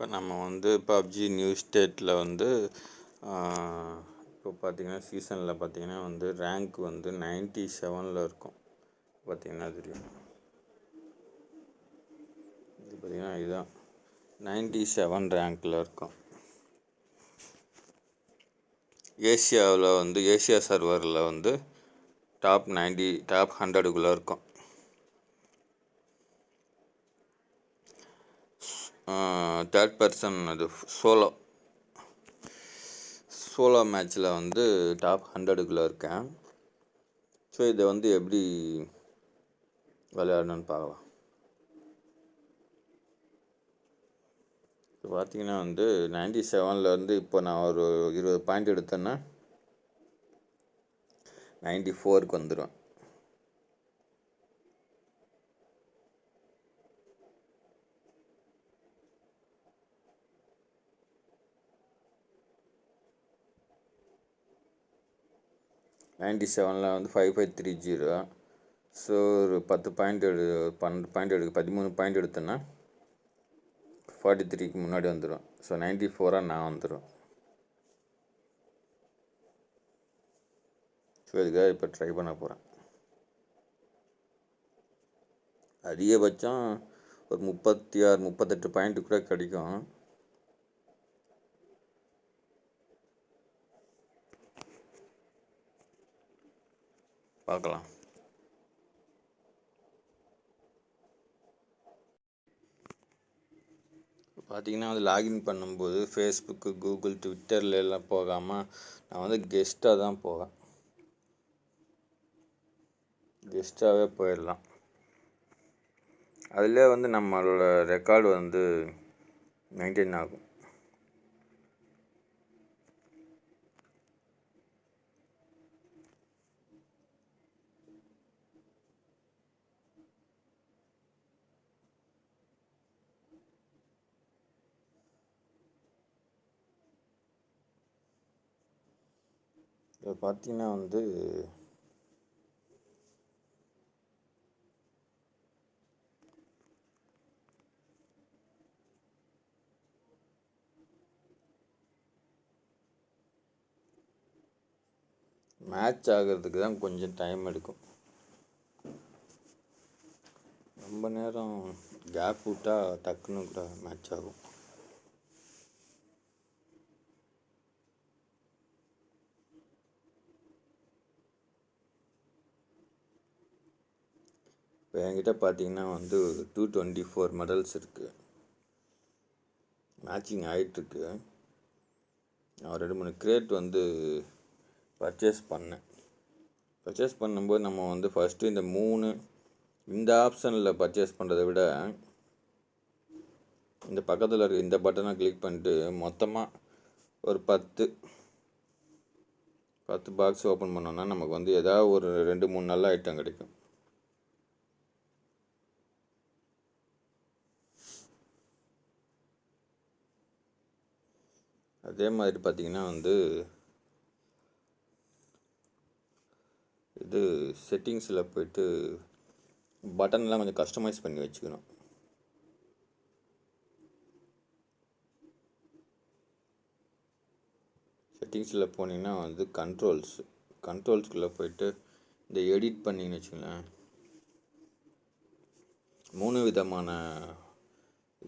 இப்போ நம்ம வந்து பப்ஜி நியூ ஸ்டேட்டில் வந்து இப்போ பார்த்திங்கன்னா சீசனில் பார்த்திங்கன்னா வந்து ரேங்க் வந்து நைன்ட்டி செவனில் இருக்கும். பார்த்திங்கன்னா தெரியும். இது பார்த்தீங்கன்னா இதுதான். நைன்ட்டி செவன் ரேங்க்கில் இருக்கும். ஏசியாவில் வந்து ஏசியா சர்வரில் வந்து டாப் நைன்டி டாப் ஹண்ட்ரடுக்குள்ளே இருக்கும். தேர்ட் பர்சன் அது சோலோ சோலோ மேட்ச்சில் வந்து டாப் ஹண்ட்ரடுக்குள்ளே இருக்கேன். ஸோ இதை வந்து எப்படி விளையாடணும்னு பார்க்கலாம். இப்போ பார்த்தீங்கன்னா வந்து நைன்டி செவனில் இப்போ நான் ஒரு இருபது பாயிண்ட் எடுத்தேன்னா நைன்டி ஃபோருக்கு வந்துடும் நைன்டி செவனில் வந்து five five three zero so ஒரு பத்து பாயிண்ட் எடு பன்னெண்டு பாயிண்ட் எடுக்க பதிமூணு பாயிண்ட் எடுத்தேன்னா ஃபார்ட்டி த்ரீக்கு முன்னாடி வந்துடும் ஸோ நைன்டி ஃபோராக நான் வந்துடும் ஸோ இதுக்காக இப்போ ட்ரை பண்ண போகிறேன் அதிகபட்சம் ஒரு முப்பத்தி ஆறு முப்பத்தெட்டு பாயிண்ட் கூட கிடைக்கும். பார்க்கலாம். பார்த்தீங்கன்னா வந்து லாகின் பண்ணும்போது ஃபேஸ்புக்கு கூகுள் ட்விட்டர்ல எல்லாம் போகாமல் நான் வந்து கெஸ்ட்டாக தான் போவேன். கெஸ்ட்டாகவே போயிடலாம். அதிலே வந்து நம்மளோட ரெக்கார்டு வந்து மெயின்டைன் ஆகும். இப்போ பார்த்தீங்கன்னா வந்து மேட்ச் ஆகிறதுக்கு தான் கொஞ்சம் டைம் எடுக்கும். ரொம்ப நேரம் கேப் விட்டால் டக்குன்னு கூட மேட்ச் ஆகும். இப்போ என்கிட்ட பார்த்தீங்கன்னா வந்து டூ டுவெண்ட்டி ஃபோர் மெடல்ஸ் இருக்குது மேட்சிங் ஆகிட்டுருக்கு நான் ரெண்டு மூணு கிரேட் வந்து பர்ச்சேஸ் பண்ணேன். பர்ச்சேஸ் பண்ணும்போது நம்ம வந்து ஃபஸ்ட்டு இந்த மூணு இந்த ஆப்ஷனில் பர்ச்சேஸ் பண்ணுறதை விட இந்த பக்கத்தில் இருக்க இந்த பட்டனை கிளிக் பண்ணிட்டு மொத்தமாக ஒரு பத்து பத்து பாக்ஸ் ஓப்பன் பண்ணோன்னா நமக்கு வந்து ஏதாவது ஒரு ரெண்டு மூணு நல்ல ஐட்டம் கிடைக்கும். அதே மாதிரி பார்த்திங்கன்னா வந்து இது செட்டிங்ஸில் போயிட்டு பட்டன்லாம் கொஞ்சம் கஸ்டமைஸ் பண்ணி வச்சுக்கணும். செட்டிங்ஸில் போனீங்கன்னா வந்து கண்ட்ரோல்ஸ் கண்ட்ரோல்ஸ்குள்ளே போயிட்டு இந்த எடிட் பண்ணிங்கன்னு வச்சுங்களேன் மூணு விதமான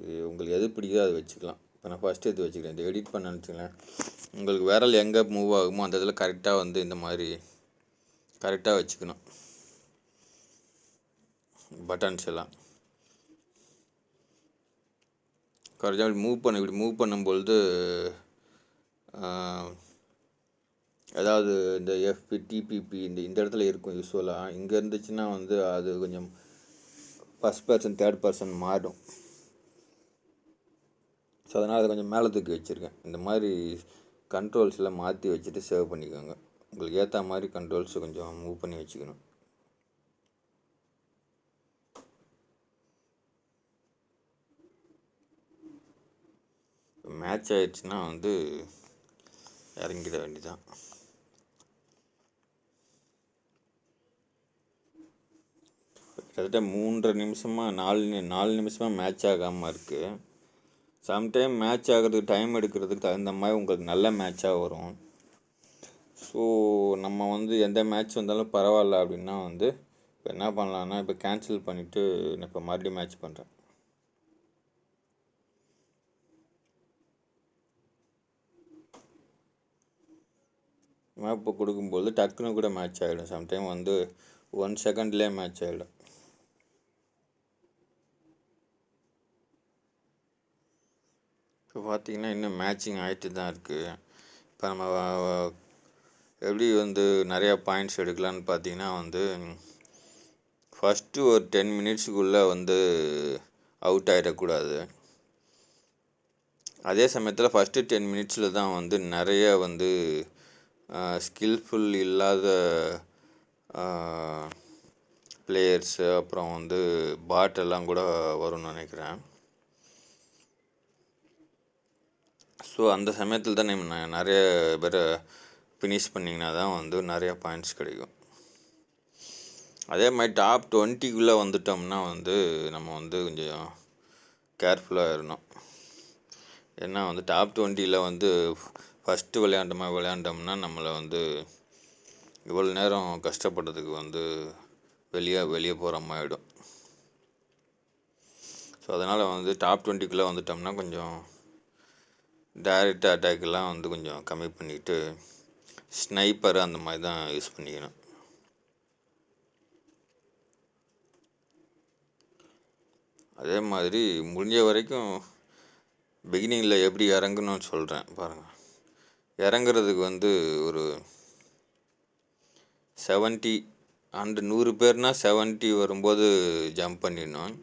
இது உங்களுக்கு எது பிடிக்குதோ அதை வச்சுக்கலாம். இப்போ நான் ஃபஸ்ட்டு இது வச்சுக்கிறேன்? இந்த எடிட் பண்ண வச்சுங்களேன் உங்களுக்கு விரல் எங்கே மூவ் ஆகுமோ அந்த இதில் கரெக்டாக வந்து இந்த மாதிரி கரெக்டாக வச்சுக்கணும். பட்டன்ஸ் எல்லாம். கரெக்டாக இப்படி மூவ் பண்ண இப்படி மூவ் பண்ணும்பொழுது அதாவது இந்த எஃப்பி டிபிபி இந்த இந்த இடத்துல இருக்கும் யூஸ்வலாக இங்கே இருந்துச்சுன்னா வந்து அது கொஞ்சம் ஃபஸ்ட் பர்சன் தேர்ட் பர்சன் மாறும். ஸோ அதனால் அதை கொஞ்சம் மேலே தூக்கி வச்சுருக்கேன். இந்த மாதிரி கண்ட்ரோல்ஸ்லாம் மாற்றி வச்சுட்டு சேவ் பண்ணிக்கோங்க. உங்களுக்கு ஏற்ற மாதிரி கண்ட்ரோல்ஸ் கொஞ்சம் மூவ் பண்ணி வச்சுக்கணும். மேட்ச் ஆயிடுச்சுன்னா வந்து இறங்கிட வேண்டிதான் கிட்டத்தட்ட மூன்றரை நிமிஷமாக நாலு நாலு நிமிஷமாக மேட்ச் ஆகாமல் இருக்குது சம்டைம் மேட்ச் ஆகிறதுக்கு டைம் எடுக்கிறதுக்கு தகுந்த மாதிரி உங்களுக்கு நல்ல மேட்சாக வரும். ஸோ நம்ம வந்து எந்த மேட்ச் வந்தாலும் பரவாயில்ல அப்படின்னா வந்து இப்போ என்ன பண்ணலான்னா இப்போ கேன்சல் பண்ணிவிட்டு நான் இப்போ மறுபடியும் மேட்ச் பண்ணுறேன் மேப்பு கொடுக்கும்போது டக்குன்னு கூட மேட்ச் ஆகிடும் சம்டைம் வந்து ஒன் செகண்ட்லேயே மேட்ச் ஆகிடும் இப்போ பார்த்தீங்கன்னா இன்னும் மேட்சிங் ஆகிட்டு தான் இருக்குது இப்போ நம்ம எப்படி வந்து நிறையா பாயிண்ட்ஸ் எடுக்கலான்னு பார்த்தீங்கன்னா வந்து ஃபஸ்ட்டு ஒரு டென் மினிட்ஸுக்குள்ளே வந்து அவுட் ஆகிடக்கூடாது அதே சமயத்தில் ஃபஸ்ட்டு டென் மினிட்ஸில் தான் வந்து நிறைய வந்து ஸ்கில்ஃபுல் இல்லாத பிளேயர்ஸு அப்புறம் வந்து பாட் எல்லாம் கூட வரும்னு நினைக்கிறேன். ஸோ அந்த சமயத்தில் தான் நம்ம நிறைய பேரை ஃபினிஷ் பண்ணிங்கன்னா தான் வந்து நிறைய பாயிண்ட்ஸ் கிடைக்கும். அதே மாதிரி டாப் டுவெண்ட்டிக்குள்ளே வந்துட்டோம்னா வந்து நம்ம வந்து கொஞ்சம் கேர்ஃபுல்லாக இருக்கணும் ஏன்னா வந்து டாப் டுவெண்ட்டியில் வந்து ஃபஸ்ட்டு விளையாண்டோமா விளையாண்டோம்னா நம்மளை வந்து இவ்வளோ நேரம் கஷ்டப்பட்டதுக்கு வந்து வெளியே வெளியே போகிற மாதிரி ஆகிடும் ஸோ அதனால் வந்து டாப் டுவெண்ட்டிக்குள்ளே வந்துட்டோம்னா கொஞ்சம் டைரக்ட் அட்டாக்லாம் வந்து கொஞ்சம் கம்மி பண்ணிட்டு ஸ்னைப்பர் அந்த மாதிரி தான் யூஸ் பண்ணிக்கணும். அதே மாதிரி முடிஞ்ச வரைக்கும் பிகினிங்கில் எப்படி இறங்கணும்னு சொல்கிறேன் பாருங்கள் இறங்குறதுக்கு வந்து ஒரு செவன்ட்டி அண்டு நூறு பேர்னால் செவன்ட்டி வரும்போது ஜம்ப் பண்ணிடணும்.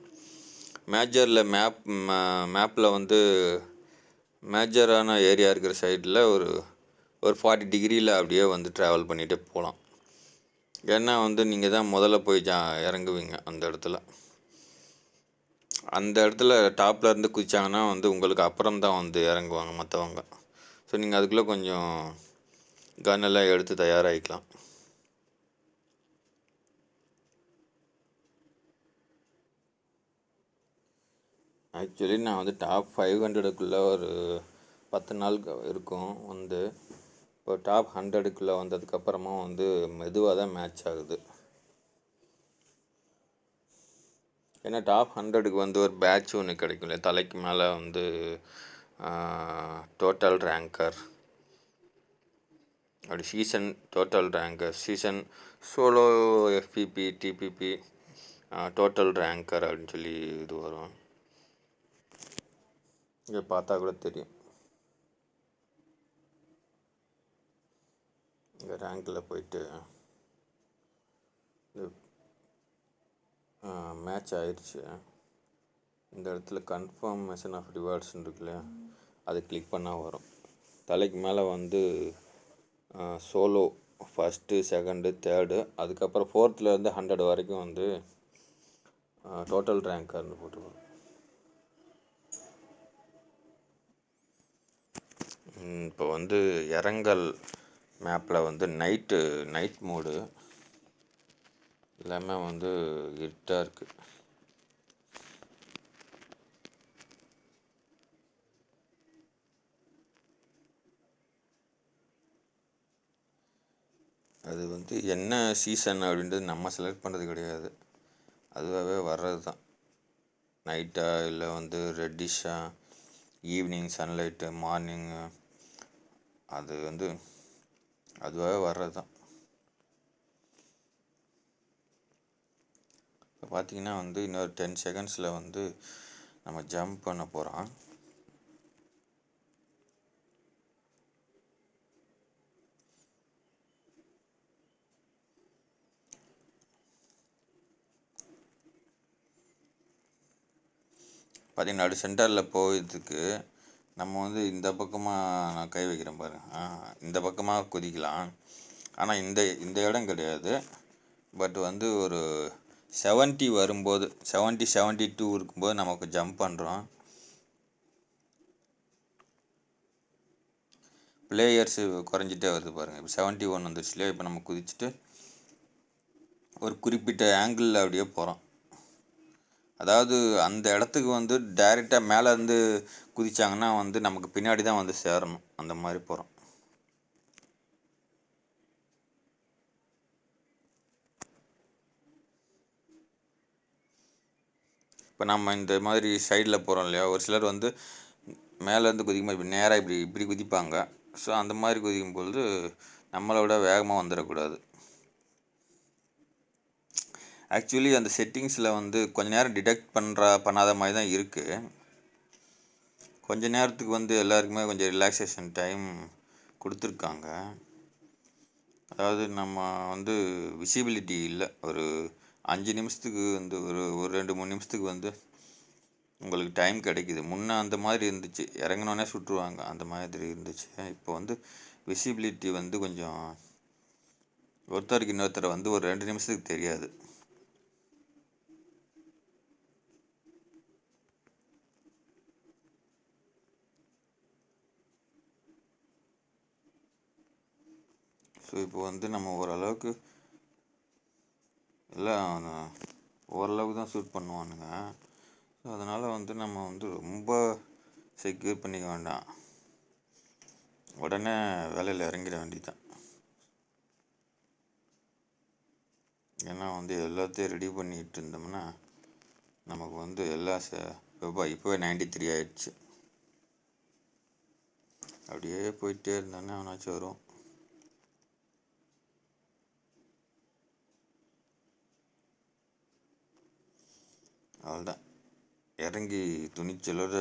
மேஜரில் மேப் மேப்பில் வந்து மேஜரான ஏரியா இருக்கிற சைடில் ஒரு ஒரு ஃபார்ட்டி டிகிரியில் அப்படியே வந்து ட்ராவல் பண்ணிகிட்டே போகலாம் ஏன்னா வந்து நீங்கள் தான் முதல்ல போய் ஜா இறங்குவீங்க அந்த இடத்துல. அந்த இடத்துல டாப்பில் இருந்து குதிச்சாங்கன்னா வந்து உங்களுக்கு அப்புறம் தான் வந்து இறங்குவாங்க மற்றவங்க ஸோ நீங்கள் அதுக்குள்ளே கொஞ்சம் கன் எல்லாம் எடுத்து தயாராகிக்கலாம். ஆக்சுவலி நான் வந்து டாப் ஃபைவ் ஹண்ட்ரடுக்குள்ளே ஒரு பத்து நாள் இருக்கும் வந்து. இப்போ டாப் ஹண்ட்ரடுக்குள்ளே வந்ததுக்கப்புறமா வந்து மெதுவாக தான் மேட்ச் ஆகுது. ஏன்னா டாப் ஹண்ட்ரடுக்கு வந்து ஒரு பேட்ச் ஒன்று கிடைக்கும் இல்லையா தலைக்கு மேலே வந்து டோட்டல் ரேங்கர் அப்படி season total ranker season solo FPP TPP total ranker அப்படின்னு சொல்லி இது வரும். இங்கே பார்த்தா கூட தெரியும். இங்கே ரேங்கில் போயிட்டு மேட்ச் ஆயிடுச்சு இந்த இடத்துல கன்ஃபர்மேஷன் ஆஃப் ரிவார்ட்ஸ்னு இருக்கு இல்லையா அது கிளிக் பண்ணால் வரும். தலைக்கு மேலே வந்து சோலோ ஃபஸ்ட்டு செகண்டு தேர்டு அதுக்கப்புறம் ஃபோர்த்துலேருந்து ஹண்ட்ரட் வரைக்கும் வந்து டோட்டல் ரேங்கர்னு போட்டுருக்கோம் இப்போ வந்து இறங்கல் மேப்பில் வந்து நைட்டு நைட் மோடு எல்லாமே வந்து இருட்டாக இருக்குது அது வந்து என்ன சீசன் அப்படின்றது நம்ம செலக்ட் பண்ணுறது கிடையாது. அதுவாகவே வர்றது தான். நைட்டாக இல்லை வந்து ரெட்டிஷாக ஈவினிங் சன்லைட்டு மார்னிங்கு அது வந்து அதுவாகவே வர்றது தான். இப்போ பார்த்தீங்கன்னா வந்து இன்னொரு டென் செகண்ட்ஸில் வந்து நம்ம ஜம்ப் பண்ண போகிறோம் பார்த்தீங்கன்னா அடு சென்டரில் போகிறதுக்கு நம்ம வந்து இந்த பக்கமாக நான் கை வைக்கிறேன் பாருங்க ஆ இந்த பக்கமாக குதிக்கலாம். ஆனால் இந்த இந்த இடம் கிடையாது. பட் வந்து ஒரு செவன்ட்டி வரும்போது செவன்ட்டி செவன்ட்டி டூ இருக்கும்போது நமக்கு ஜம்ப் பண்ணுறோம் பிளேயர்ஸு குறைஞ்சிட்டே வருது பாருங்கள் இப்போ செவன்ட்டி ஒன் வந்துருச்சு இல்லையா? இப்போ நம்ம குதிச்சுட்டு ஒரு குறிப்பிட்ட ஆங்கிளில் அப்படியே போகிறோம் அதாவது அந்த இடத்துக்கு வந்து டைரெக்டாக மேலே இருந்து குதிச்சாங்கன்னா வந்து நமக்கு பின்னாடி தான் வந்து சேரணும். அந்த மாதிரி போகிறோம் இப்போ நம்ம இந்த மாதிரி சைடில் போகிறோம் இல்லையா? ஒரு சிலர் வந்து மேலேருந்து குதிக்கும்போது இப்படி நேராக இப்படி இப்படி குதிப்பாங்க. ஸோ அந்த மாதிரி குதிக்கும் பொழுது நம்மளை விட வேகமாக வந்துடக்கூடாது. ஆக்சுவலி அந்த செட்டிங்ஸில் வந்து கொஞ்ச நேரம் டிடெக்ட் பண்ணுற பண்ணாத மாதிரி தான் இருக்குது கொஞ்ச நேரத்துக்கு வந்து எல்லாருக்குமே கொஞ்சம் ரிலாக்ஸேஷன் டைம் கொடுத்துருக்காங்க. அதாவது நம்ம வந்து விசிபிலிட்டி இல்லை. ஒரு அஞ்சு நிமிஷத்துக்கு வந்து ஒரு ஒரு ரெண்டு மூணு நிமிஷத்துக்கு வந்து உங்களுக்கு டைம் கிடைக்குது. முன்னே அந்த மாதிரி இருந்துச்சு. இறங்கினோடனே சுட்டுருவாங்க அந்த மாதிரி இருந்துச்சு. இப்போ வந்து விசிபிலிட்டி வந்து கொஞ்சம் ஒருத்தருக்கு இன்னொருத்தரை வந்து ஒரு ரெண்டு நிமிஷத்துக்கு தெரியாது. ஸோ இப்போ வந்து நம்ம ஓரளவுக்கு எல்லாம் ஓரளவுக்கு தான் ஷூட் பண்ணுவானுங்க. ஸோ அதனால் வந்து நம்ம வந்து ரொம்ப செக்யூர் பண்ணிக்க வேண்டாம். உடனே வேலையில் இறங்கிட வேண்டியதுதான். ஏன்னா வந்து எல்லாத்தையும் ரெடி பண்ணிக்கிட்டு இருந்தோம்னா நமக்கு வந்து எல்லா ச இப்போ இப்போவே நைன்டி த்ரீ ஆயிடுச்சு. அப்படியே போயிட்டே இருந்தோன்னே அவனாச்சும் வரும் அவ்வளோதான் இறங்கி துணிச்சலோட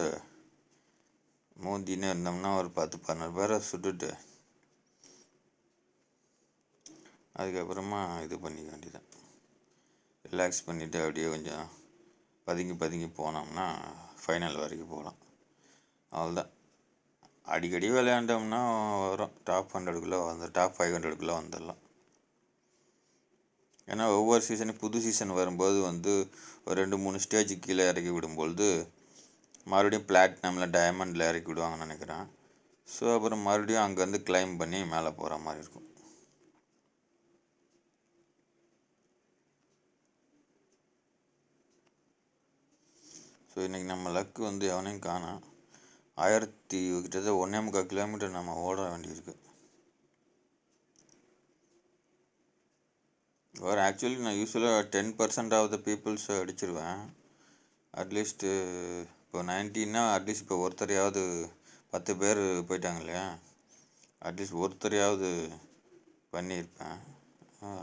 மோந்தின்னு இருந்தோம்னா ஒரு பத்து பதினாறு பேரை சுட்டுட்டு அதுக்கப்புறமா இது பண்ணிக்க வேண்டியதான் ரிலாக்ஸ் பண்ணிவிட்டு அப்படியே கொஞ்சம் பதுங்கி பதுங்கி போனோம்னா ஃபைனல் வரைக்கும் போகலாம். அவ்வளோதான் அடிக்கடி விளையாண்டோம்னா வரும். டாப் ஹண்ட்ரடுக்குள்ளே வந்து டாப் ஃபைவ் ஹண்ட்ரடுக்குள்ளே வந்துடலாம். ஏன்னா ஒவ்வொரு சீசனும் புது சீசன் வரும்போது வந்து ஒரு ரெண்டு மூணு ஸ்டேஜுக்கு கீழே இறக்கி விடும்பொழுது மறுபடியும் பிளாட்டினமில் டைமண்டில் இறக்கி விடுவாங்கன்னு நினைக்கிறேன். ஸோ அப்புறம் மறுபடியும் அங்கேருந்து கிளைம் பண்ணி மேலே போகிற மாதிரி இருக்கும். ஸோ இன்றைக்கி நம்ம லக்கு வந்து எவனையும் காணோம். ஆயிரத்தி கிட்டத்தட்ட ஒன்றே முக்கால் கிலோமீட்டர் நம்ம ஓட வேண்டியிருக்கு. வேறு ஆக்சுவலி நான் யூஸ்வலாக ten percent of the peoples அடிச்சிருவேன். At least இப்போ நைன்டீன்னா அட்லீஸ்ட் இப்போ ஒருத்தரையாவது பத்து பேர் போயிட்டாங்க இல்லையா? அட்லீஸ்ட் ஒருத்தரையாவது பண்ணியிருப்பேன்.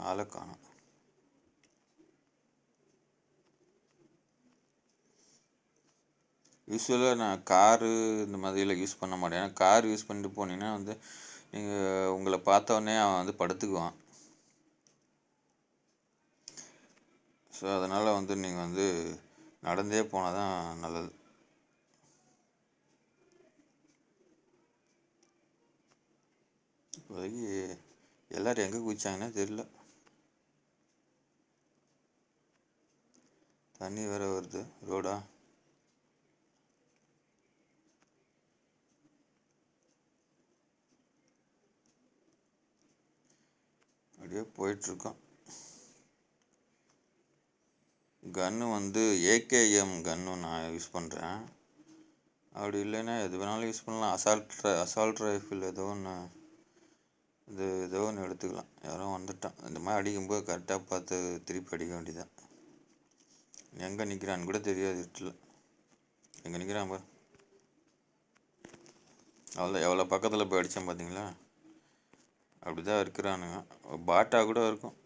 ஆளை காணும். யூஸ்வலாக நான் காரு இந்த மாதிரிலாம் யூஸ் பண்ண மாட்டேன். ஏன்னா கார் யூஸ் பண்ணிட்டு போனீங்கன்னா வந்து நீங்கள் உங்களை பார்த்தோன்னே அவன் வந்து படுத்துக்குவான். ஸோ அதனால் வந்து நீங்கள் வந்து நடந்தே போனால் தான் நல்லது. இப்போதைக்கு எல்லோரும் எங்கே குதிச்சாங்கன்னே தெரில தண்ணி வேற வருது ரோடா? அப்படியே போயிட்டுருக்கோம். கன்னு வந்து ஏகேஎம் கன்னு நான் யூஸ் பண்ணுறேன் அப்படி இல்லைன்னா எது வேணாலும் யூஸ் பண்ணலாம். அசால்ட் அசால்ட் ரைஃபிள் ஏதோ ஒன்று இது ஏதோ ஒன்று எடுத்துக்கலாம். யாரோ வந்துட்டான். இந்த மாதிரி அடிக்கும்போது கரெக்டாக பார்த்து திருப்பி அடிக்க வேண்டியதான் எங்கே நிற்கிறான்னு கூட தெரியாது இருட்டில். எங்கே நிற்கிறான் பாரு. அவ்வளோ எவ்வளோ பக்கத்தில் போய் அடித்தான் பார்த்தீங்களா அப்படி தான் இருக்கிறானுங்க. பாட்டா கூட இருக்கும்.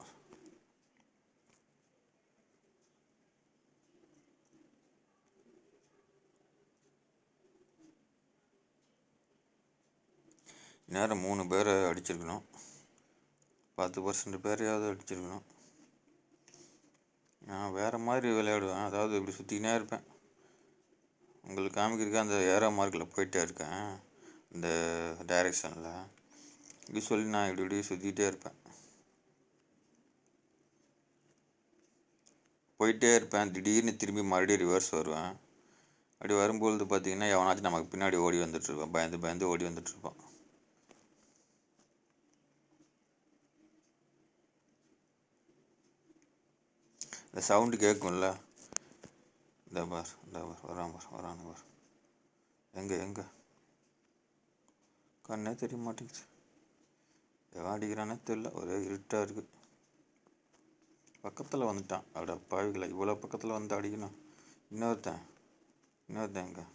நேரம் மூணு பேரை அடிச்சிருக்கணும். பத்து பர்சன்ட் பேரையாவது அடிச்சிருக்கணும். நான் வேறு மாதிரி விளையாடுவேன். அதாவது இப்படி சுற்றிக்கினே இருப்பேன். உங்களுக்கு காமிக்கிறதுக்கு அந்த ஏரோ மார்க்கில் போயிட்டே இருக்கேன். இந்த டைரெக்ஷனில் சொல்லி நான் இப்படி இப்படி சுற்றிக்கிட்டே இருப்பேன். போயிட்டே இருப்பேன். திடீர்னு திரும்பி மறுபடியும் ரிவர்ஸ் வருவேன். அப்படி வரும்பொழுது பார்த்தீங்கன்னா எவனாச்சும் நமக்கு பின்னாடி ஓடி வந்துட்டுருப்பான் பயந்து பயந்து ஓடி வந்துட்டுருப்பான் இந்த சவுண்டு கேட்கும்ல இந்த பார் இந்த பார் வரான் பார் வரான் பார். எங்கே எங்கே? கண்ணே தெரிய மாட்டேங்குது. எவன் அடிக்கிறானே தெரியல. ஒரே இருட்டாக இருக்குது பக்கத்தில் வந்துட்டான். அட பாவிகளை இவ்வளோ பக்கத்தில் வந்து அடிக்கணும். இன்னொருத்தன். இன்னொருத்தன் எங்கே?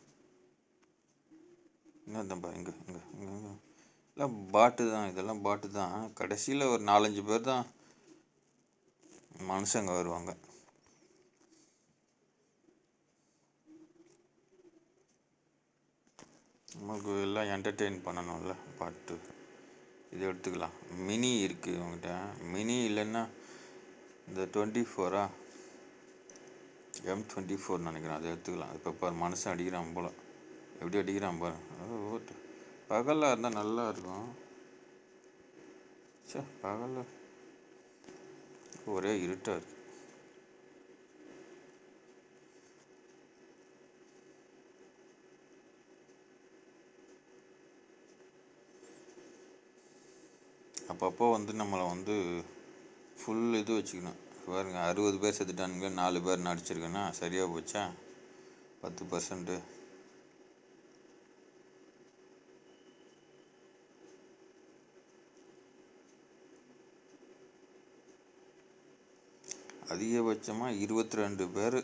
இன்னொருத்தன் பா இங்கே இங்கே இங்கே இங்கே எல்லாம் பாட்டு தான். இதெல்லாம் பாட்டு தான். கடைசியில் ஒரு நாலஞ்சு பேர் தான் மனுஷங்க வருவாங்க. நமக்கு எல்லாம் என்டர்டெயின் பண்ணணும்ல பாட்டு. இது எடுத்துக்கலாம். மினி இருக்குது இவங்ககிட்ட மினி இல்லைன்னா இந்த டுவெண்ட்டி ஃபோரா எம் டுவெண்ட்டி ஃபோர் நினைக்கிறேன். அதை எடுத்துக்கலாம். இப்போ பாரு மனுஷன் அடிக்கிறான் போல். எப்படி அடிக்கிறான் பாரு. ஓட்டு பகலில் இருந்தால் நல்லா இருக்கும். சே பகலில் ஒரே இருட்டாக இருக்குது அப்பப்போ வந்து நம்மளை வந்து ஃபுல் இது வச்சுக்கணும். பாருங்க அறுபது பேர் செத்துட்டானுங்க நாலு பேர் நடிச்சிருக்கேன்னா சரியாக போச்சா? பத்து பர்சன்ட்டு அதிகபட்சமாக இருபத்தி ரெண்டு பேர்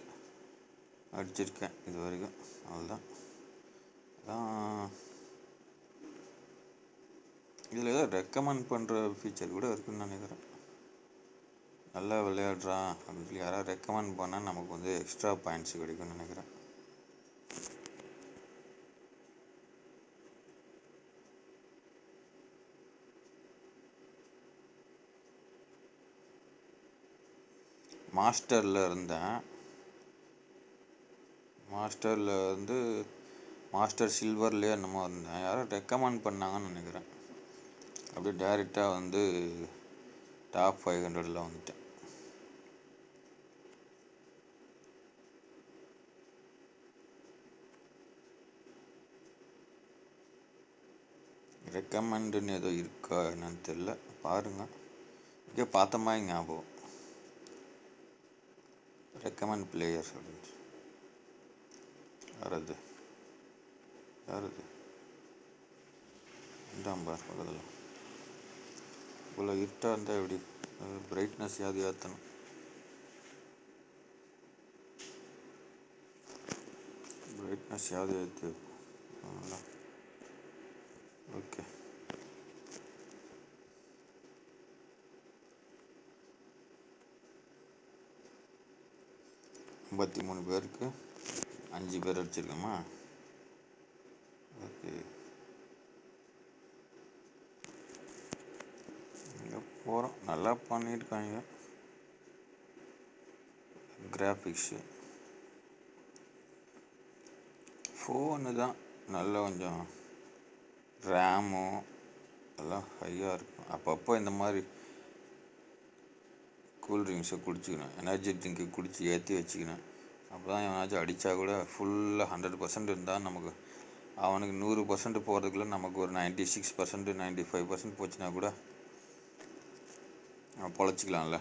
அடிச்சிருக்கேன் இது வரைக்கும் அவ்வளோதான் அதான் இதில் ஏதோ ரெக்கமெண்ட் பண்ணுற ஃபீச்சர் கூட இருக்குன்னு நினைக்கிறேன். நல்லா விளையாடுறான் அப்படின்னு சொல்லி யாராவது ரெக்கமெண்ட் பண்ணால் நமக்கு வந்து எக்ஸ்ட்ரா பாயிண்ட்ஸ் கிடைக்கும்னு நினைக்கிறேன். மாஸ்டரில் இருந்தேன். மாஸ்டரில் வந்து மாஸ்டர் சில்வர்லேயே என்னமோ இருந்தேன். யாரோ ரெக்கமெண்ட் பண்ணாங்கன்னு நினைக்கிறேன். அப்படியே டேரெக்டாக வந்து டாப் ஃபைவ் ஹண்ட்ரடில் வந்துட்டேன். ரெக்கமெண்டுன்னு ஏதோ இருக்கா என்னன்னு தெரில பாருங்கள் இங்கே பார்த்த மாதிரி ஞாபகம். ரெக்கமெண்ட் பிளேயர் அப்படின்னு யார் அது? யார் அது? இந்தாம் பார் பக்கத்தில். இவ்வளோ இருட்டாக இருந்தால் எப்படி? பிரைட்னஸ் யாவது ஏற்றணும் பிரைட்னஸ் யாவது ஏற்று ஓகே ஐம்பத்தி மூணு பேருக்கு அஞ்சு பேர் அடிச்சிருக்கோமா? ஓகே இங்கே போகிறோம் நல்லா பண்ணியிருக்காங்க கிராஃபிக்ஸு ஃபோனு தான். நல்லா கொஞ்சம் ரேமும் எல்லாம் ஹையாக இருக்கும். அப்பப்போ இந்த மாதிரி கூல் ட்ரிங்க்ஸை குடிச்சிக்கணும். எனர்ஜி ட்ரிங்க்கு குடித்து ஏற்றி வச்சுக்கணும். அப்போ தான் எவனாச்சும் அடித்தா கூட ஃபுல்லாக ஹண்ட்ரட் பர்சன்ட் இருந்தால் நமக்கு அவனுக்கு நூறு பர்சன்ட் போகிறதுக்குள்ள நமக்கு ஒரு ninety six percent ninety five percent போச்சுன்னா கூட பொழைச்சிக்கலாம்ல.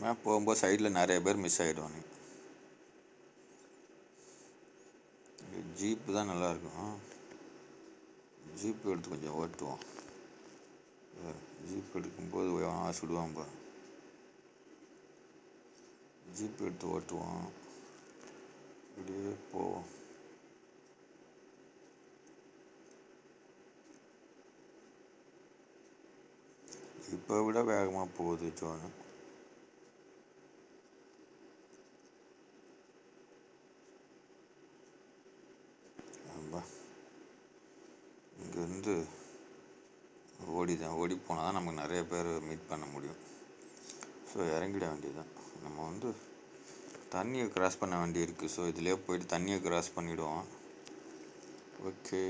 நான் போகும்போது சைடில் நிறைய பேர் மிஸ் ஆகிடுவானுங்க ஜீப்பு தான் நல்லாயிருக்கும் ஜீப் எடுத்து கொஞ்சம் ஓட்டுவோம். ஜீப் எடுக்கும்போது எவனா சுடுவான் பாரு. ஜீப் எடுத்து ஓட்டுவோம் அப்படியே போவோம். இப்போ விட வேகமாக போகுது ஜோனு. இங்கேருந்து ஓடி தான் ஓடி போனால் தான் நமக்கு நிறைய பேர் மீட் பண்ண முடியும். ஸோ இறங்கிட வேண்டியதுதான். நம்ம வந்து தண்ணியை கிராஸ் பண்ண வேண்டி இருக்குது ஸோ இதிலே போயிட்டு தண்ணியை கிராஸ் பண்ணிவிடுவோம் ஓகே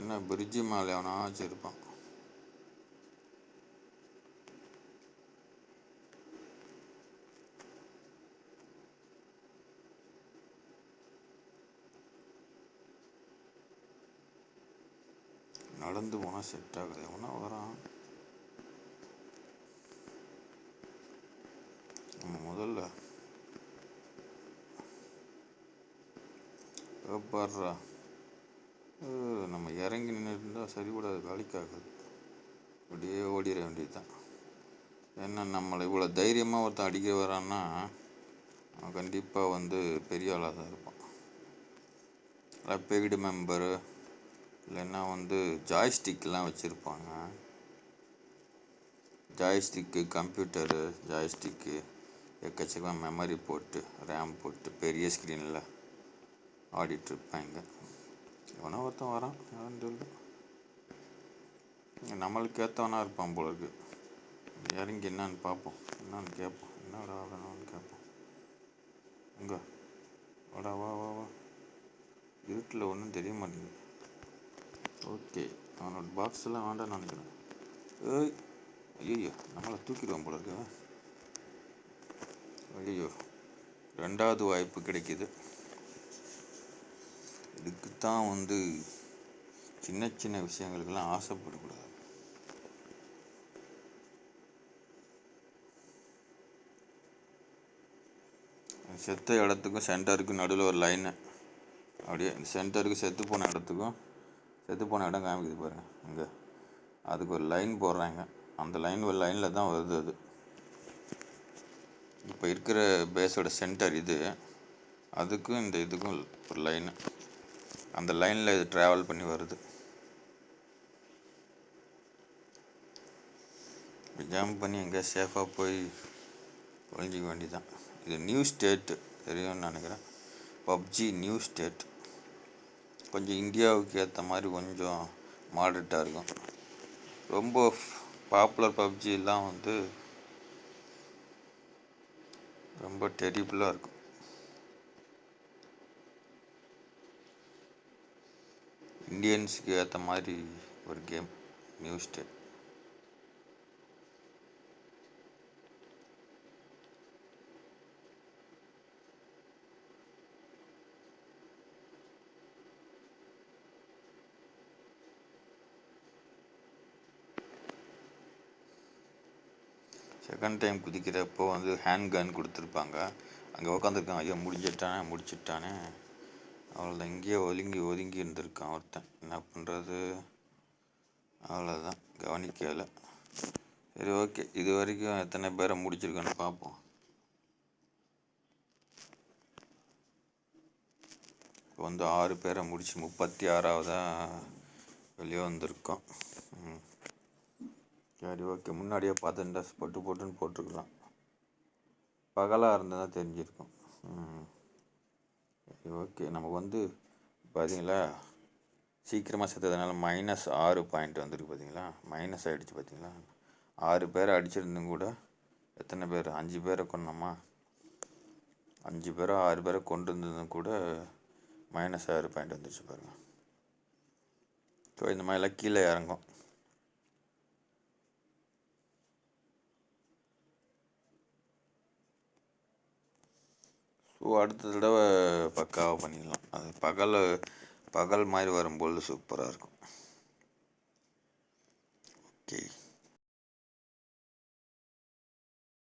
என்ன பிரிட்ஜு மேலே அவனா வச்சுருப்பான் நடந்து போனால் செட் ஆகுது. எவனா வரான்? நம்ம பாடுறா நம்ம இறங்கி நின்று இருந்தால் சரிபடாது வேலைக்காகாது. அப்படியே ஓடிட வேண்டியது தான் ஏன்னா நம்மளை இவ்வளோ தைரியமாக ஒருத்தன் அடிக்க வரான்னா அவன் கண்டிப்பாக வந்து பெரிய ஆளாக தான் இருப்பான். பெய்டு மெம்பரு இல்லைன்னா வந்து ஜாய்ஸ்டிக்லாம் வச்சுருப்பாங்க. Joystick computer joystick. எக்கச்சக்கமாக மெமரி போட்டு ரேம் போட்டு பெரிய ஸ்க்ரீனில் ஆடிட்டுருப்பாங்க எவனோ ஒருத்தன் வரான் யாருன்னு சொல்லு நம்மளுக்கு ஏற்றவனா இருப்பான் போல இருக்கு. இறங்கி என்னன்னு பார்ப்போம். என்னன்னு கேட்போம். என்னடா வேணும்னு கேட்போம். இங்கே. வாடா வா வா வா. இருட்டில் ஒன்றும் தெரிய மாட்டேங்குது. ஓகே. அவனோட பாக்ஸ் எல்லாம் வேண்டாம்னு நினைக்கிறேன். ஏய் ஐயோ நம்மளை தூக்கிடுவான் போல இருக்கு. ஐயோ ரெண்டாவது வாய்ப்பு கிடைக்கிது. இதுக்கு தான் வந்து சின்ன சின்ன விஷயங்களுக்கெல்லாம் ஆசைப்படக்கூடாது. செத்த இடத்துக்கும் சென்டருக்கும் நடுவில் ஒரு லைனு அப்படியே சென்டருக்கு செத்து போன இடத்துக்கும் செத்து போன இடம் காமிக்குது பாருங்கள் இங்கே. அதுக்கு ஒரு லைன் போடுறாங்க. அந்த லைன் ஒரு லைனில் தான் வருது அது. இப்போ இருக்கிற பேஸோட சென்டர் இது அதுக்கும் இந்த இதுக்கும் ஒரு லைனு. அந்த லைனில் இது ட்ராவல் பண்ணி வருது. ஜம்ப் பண்ணி எங்கே சேஃபாக போய் ஒழிஞ்சிக்க வேண்டியதான் இது நியூ ஸ்டேட்டு தெரியும்னு நினைக்கிறேன். பப்ஜி நியூ ஸ்டேட் கொஞ்சம் இந்தியாவுக்கு ஏற்ற மாதிரி கொஞ்சம் மாடர்ட்டாக இருக்கும். ரொம்ப பாப்புலர் பப்ஜிலாம் வந்து ரொம்ப டெரிபிளாக இருக்கும். இந்தியன்ஸுக்கு ஏற்ற மாதிரி ஒரு game New State second time குதிக்கிறப்போ வந்து ஹேண்ட் கன் கொடுத்துருப்பாங்க. அங்கே உட்காந்துருக்கான் ஐயோ முடிச்சிட்டானே முடிச்சிட்டானே. அவ்வளோதான் இங்கேயே ஒதுங்கி ஒதுங்கி இருந்திருக்கான் ஒருத்தன். என்ன பண்ணுறது அவ்வளோதான் கவனிக்கலை சரி ஓகே. இது வரைக்கும் எத்தனை பேரை முடிச்சிருக்கேன்னு பார்ப்போம் இப்போ வந்து ஆறு பேரை முடிச்சு முப்பத்தி ஆறாவதாக வெளியே வந்திருக்கோம். சரி ஓகே முன்னாடியே பார்த்துட்டா போட்டு போட்டுன்னு போட்டிருக்கலாம். பகலாக இருந்தால் தான் தெரிஞ்சிருக்கும். சரி ஓகே நமக்கு வந்து பார்த்தீங்களா சீக்கிரமாக செத்ததுனால மைனஸ் ஆறு பாயிண்ட் வந்துருக்கு பார்த்தீங்களா மைனஸ் ஆகிடுச்சு பார்த்தீங்களா ஆறு பேர் அடிச்சிருந்தும் கூட எத்தனை பேர்? அஞ்சு பேரை கொண்டோமா அஞ்சு பேரோ ஆறு பேரை கொண்டு இருந்ததும் கூட மைனஸ் ஆறு பாயிண்ட் வந்துருச்சு பாருங்கள் ஸோ இந்த மாதிரிலாம் கீழே இறங்கும். அடுத்த தடவை பக்காவாக பண்ணிடலாம். அது பகல் பகல் மாதிரி வரும்பொழுது சூப்பராக இருக்கும். ஓகே